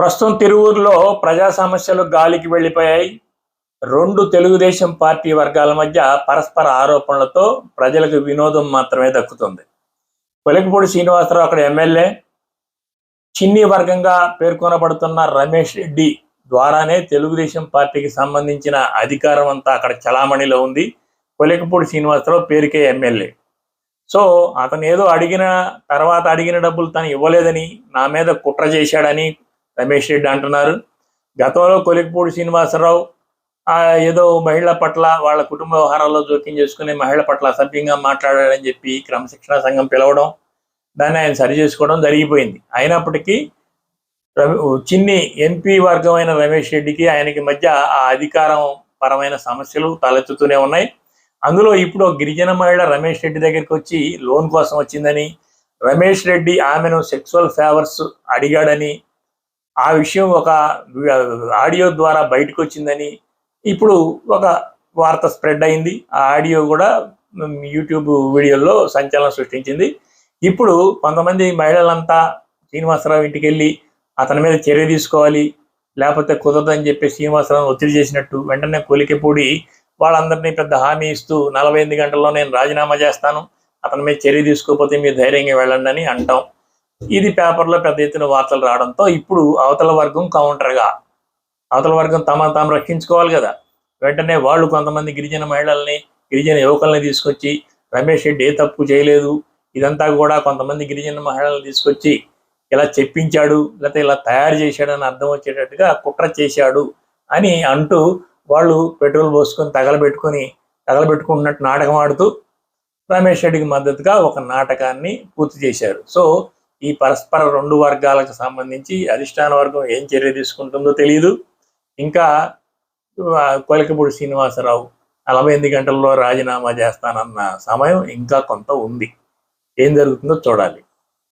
ప్రస్తుతం తిరువూరులో ప్రజా సమస్యలు గాలికి వెళ్ళిపోయాయి. రెండు తెలుగుదేశం పార్టీ వర్గాల మధ్య పరస్పర ఆరోపణలతో ప్రజలకు వినోదం మాత్రమే దక్కుతుంది. కొలికపూడి శ్రీనివాసరావు అక్కడ ఎమ్మెల్యే. చిన్ని వర్గంగా పేర్కొనబడుతున్న రమేష్ రెడ్డి ద్వారానే తెలుగుదేశం పార్టీకి సంబంధించిన అధికారం అంతా అక్కడ చలామణిలో ఉంది. కొలికపూడి శ్రీనివాసరావు పేరుకే ఎమ్మెల్యే. సో అతను ఏదో అడిగిన తర్వాత అడిగిన డబ్బులు తను ఇవ్వలేదని నా మీద కుట్ర చేశాడని రమేష్ రెడ్డి అంటున్నారు. గతంలో కొలిక్పూడి శ్రీనివాసరావు ఏదో మహిళల పట్ల వాళ్ళ కుటుంబ వ్యవహారాల్లో జోక్యం చేసుకుని మహిళల పట్ల అసభ్యంగా మాట్లాడాడని చెప్పి క్రమశిక్షణ సంఘం పిలవడం దాన్ని ఆయన సరి చేసుకోవడం జరిగిపోయింది. అయినప్పటికీ రవి చిన్ని ఎంపీ వర్గమైన రమేష్ రెడ్డికి ఆయనకి మధ్య ఆ అధికారం పరమైన సమస్యలు తలెత్తుతూనే ఉన్నాయి. అందులో ఇప్పుడు గిరిజన మహిళ రమేష్ రెడ్డి దగ్గరికి వచ్చి లోన్ కోసం వచ్చిందని రమేష్ రెడ్డి ఆమెను సెక్సువల్ ఫేవర్స్ అడిగాడని ఆ విషయం ఒక ఆడియో ద్వారా బయటకు వచ్చిందని ఇప్పుడు ఒక వార్త స్ప్రెడ్ అయింది. ఆ ఆడియో కూడా యూట్యూబ్ వీడియోలో సంచలనం సృష్టించింది. ఇప్పుడు కొంతమంది మహిళలంతా శ్రీనివాసరావు ఇంటికి వెళ్ళి అతని మీద చర్య తీసుకోవాలి లేకపోతే కుదరదని చెప్పి శ్రీనివాసరావు ఒత్తిడి చేసినట్టు వెంటనే కొలికెపూడి వాళ్ళందరినీ పెద్ద హామీ ఇస్తూ నలభై ఎనిమిది గంటల్లో నేను రాజీనామా చేస్తాను అతని మీద చర్య తీసుకోకపోతే మీరు ధైర్యంగా వెళ్ళండి అని అంటాం. ఇది పేపర్లో పెద్ద ఎత్తున వార్తలు రావడంతో ఇప్పుడు అవతల వర్గం కౌంటర్గా అవతల వర్గం తమ తాము రక్షించుకోవాలి కదా. వెంటనే వాళ్ళు కొంతమంది గిరిజన మహిళల్ని గిరిజన యువకుల్ని తీసుకొచ్చి రమేష్ రెడ్డి ఏ తప్పు చేయలేదు ఇదంతా కూడా కొంతమంది గిరిజన మహిళలను తీసుకొచ్చి ఇలా చెప్పించాడు లేకపోతే ఇలా తయారు చేశాడు అని అర్థం వచ్చేటట్టుగా కుట్ర చేశాడు అని అంటూ వాళ్ళు పెట్రోల్ పోసుకొని తగలబెట్టుకొని తగలబెట్టుకుంటున్నట్టు నాటకం ఆడుతూ రమేష్ రెడ్డికి మద్దతుగా ఒక నాటకాన్ని పూర్తి చేశారు. సో ఈ పరస్పర రెండు వర్గాలకు సంబంధించి అధిష్టాన వర్గం ఏం చర్య తీసుకుంటుందో తెలియదు ఇంకా ఆ, కొలకపూడి శ్రీనివాసరావు నలభై ఎనిమిది గంటల్లో రాజీనామా చేస్తానన్న సమయం ఇంకా కొంత ఉంది. ఏం జరుగుతుందో చూడాలి.